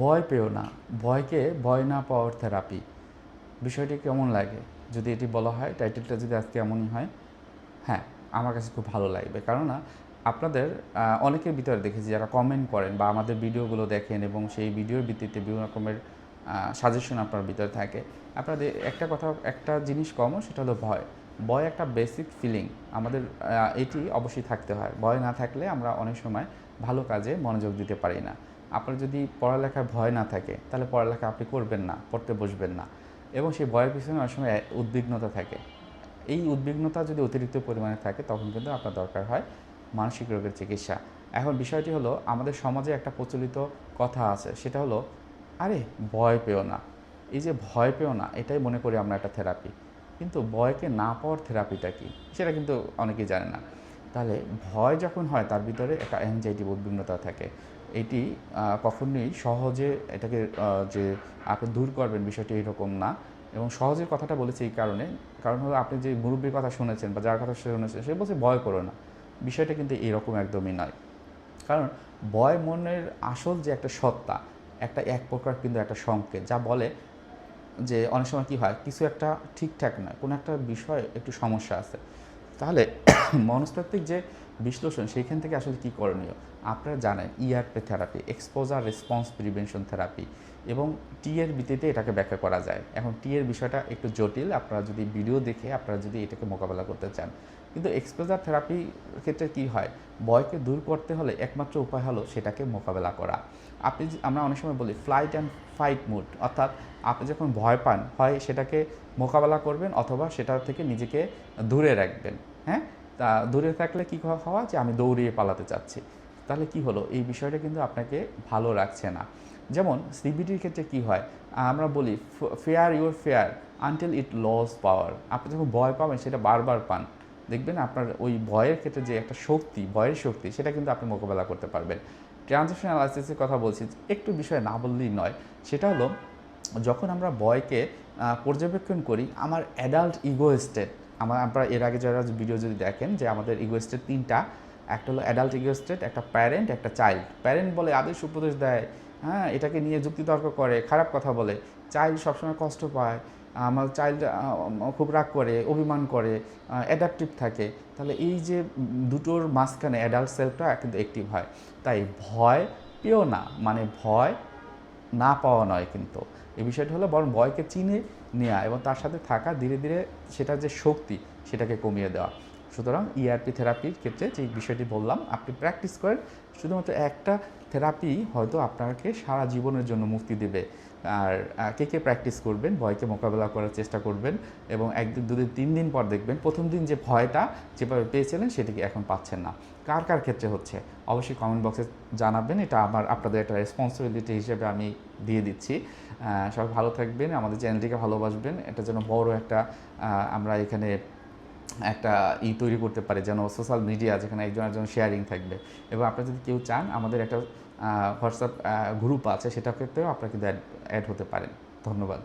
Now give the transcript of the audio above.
ভয় পেও না। ভয়কে ভয় না পাওয়ার থেরাপি। বিষয়টি কেমন লাগে? যদি এটি বলা হয়, টাইটেলটা যদি আজকে এমনই হয় হ্যাঁ আমার কাছে খুব ভালো লাগবে। কেননা, আপনাদের অনেকের ভিতরে দেখেছি যারা কমেন্ট করেন বা আমাদের ভিডিওগুলো দেখেন এবং সেই ভিডিওর ভিত্তিতে বিভিন্ন রকমের সাজেশন আপনার ভিতরে থাকে। আপনাদের একটা কথা, একটা জিনিস কমও সেটা হলো ভয়। ভয় একটা বেসিক ফিলিং আমাদের এটি অবশ্যই থাকতে হয়। ভয় না থাকলে আমরা অনেক সময় ভালো কাজে মনোযোগ দিতে পারি না। আপনার যদি পড়ালেখার ভয় না থাকে, তাহলে পড়ালেখা আপনি করবেন না, পড়তে বসবেন না এবং সেই ভয়ের পিছনে অনেক সময় উদ্বিগ্নতা থাকে। এই উদ্বিগ্নতা যদি অতিরিক্ত পরিমাণে থাকে, তখন কিন্তু আপনার দরকার হয় মানসিক রোগের চিকিৎসা। এখন বিষয়টি হলো, আমাদের সমাজে একটা প্রচলিত কথা আছে, সেটা হলো, আরে, ভয় পেও না। এই যে ভয় পেও না, এটাই মনে করি আমরা একটা থেরাপি কিন্তু ভয়কে না পাওয়ার থেরাপিটা কি? সেটা কিন্তু অনেকেই জানে না। তাহলে ভয় যখন হয়, তার ভিতরে একটা অ্যাংজাইটি উদ্বিগ্নতা থাকে। এটি কখনোই সহজে এটাকে যে আপনি দূর করবেন বিষয়টি এরকম না। এবং সহজের কথাটা বলেছি এই কারণে। কারণ হলো আপনি যে মুরব্বীর কথা শুনেছেন বা যার কথা শুনেছেন সে বলছে ভয় করো না। বিষয়টা কিন্তু এরকম একদমই নয়। কারণ ভয় মনের আসল যে একটা সত্তা, একটা এক প্রকার কিন্তু একটা সংকেত, যা বলে যে অনেক সময় কী হয়, কিছু একটা ঠিকঠাক নয় কোনো একটা বিষয় একটু সমস্যা আছে। তাহলে মনস্তাত্ত্বিক যে বিশ্লেষণ, সেইখান থেকে আসলে কী করণীয়? আপনারা জানেন ERP therapy exposure response prevention therapy এবং টি এর ভিত্তিতে এটাকে ব্যাখ্যা করা যায়। এখন টি এর বিষয়টা একটু জটিল, আপনারা যদি ভিডিও দেখে আপনারা যদি এটাকে মোকাবেলা করতে চান। কিন্তু এক্সপোজার থেরাপির ক্ষেত্রে কি হয়? ভয়কে দূর করতে হলে একমাত্র উপায় হলো সেটাকে মোকাবেলা করা। আপনি আমরা অনেক সময় বলি ফ্লাইট অ্যান্ড ফাইট মুড অর্থাৎ আপনি যখন ভয় পান, হয় সেটাকে মোকাবেলা করবেন অথবা সেটা থেকে নিজেকে দূরে রাখবেন হ্যাঁ? তা দূরে থাকলে কী হওয়া যে আমি দৌড়িয়ে পালাতে চাচ্ছি? তাহলে কি হলো? এই বিষয়টা কিন্তু আপনাকে ভালো রাখছে না। যেমন সিবিডির ক্ষেত্রে কি হয়? আমরা বলি fear your fear until it lose power. আপনি যখন ভয় পাবেন, সেটা বারবার পান। দেখবেন আপনার ওই ভয়ের ক্ষেত্রে যে একটা শক্তি, ভয়ের শক্তি, সেটা কিন্তু আপনি মোকাবেলা করতে পারবেন। ট্রানজেকশন অ্যানালাইসিসের কথা বলছি, একটু বিষয় না বললেই নয়। সেটা হলো, যখন আমরা ভয়কে পর্যবেক্ষণ করি, আমার অ্যাডাল্ট ইগো স্টেট আমার আপনারা এর আগে যারা ভিডিও যদি দেখেন যে আমাদের ইগো স্টেট তিনটা, একটা হলো অ্যাডাল্ট ইগো স্টেট একটা প্যারেন্ট একটা চাইল্ড প্যারেন্ট বলে আদেশ উপদেশ দেয় হ্যাঁ এটাকে নিয়ে যুক্তিতর্ক করে, খারাপ কথা বলে। চাইল্ড সবসময় কষ্ট পায়, আমার চাইল্ড খুব রাগ করে, অভিমান করে অ্যাডাপটিভ থাকে। তাহলে এই যে দুটোর মাঝখানে অ্যাডাল্ট সেলফটা কিন্তু অ্যাক্টিভ হয়। তাই ভয় পেও না মানে ভয় না পাওয়া নয় কিন্তু। এই বিষয়টি হলো বরং ভয়কে চিনে নেওয়া এবং তার সাথে থাকা ধীরে ধীরে সেটার যে শক্তি সেটাকে কমিয়ে দেওয়া। সুতরাং E ইআরপি থেরাপির ক্ষেত্রে যে বিষয়টি বললাম, আপনি প্র্যাকটিস করেন, শুধুমাত্র একটা থেরাপি হয়তো আপনাকে সারা জীবনের জন্য মুক্তি দেবে। আর কে কে প্র্যাকটিস করবেন, ভয়কে মোকাবেলা করার চেষ্টা করবেন এবং একদিন, দুদিন, তিন দিন পর দেখবেন প্রথম দিন যে ভয়টা যেভাবে পেয়েছিলেন সেটিকে এখন পাচ্ছেন না। কার কার ক্ষেত্রে হচ্ছে? অবশ্যই কমেন্ট বক্সে জানাবেন, এটা আমার আপনাদের একটা রেসপন্সিবিলিটি হিসেবে আমি দিয়ে দিচ্ছি। সবাই ভালো থাকবেন, আমাদের চ্যানেলটিকে ভালোবাসবেন, এটা যেন বড় একটা আমরা এখানে একটা ই তৈরি করতে পারে, যেন সোশ্যাল মিডিয়া যেখানে একজন একজন শেয়ারিং থাকবে। এবং আপনি যদি কেউ চান, আমাদের একটা হোয়াটসঅ্যাপ গ্রুপ আছে সেটা ক্ষেত্রেও আপনারা কিন্তু অ্যাড হতে পারেন। ধন্যবাদ।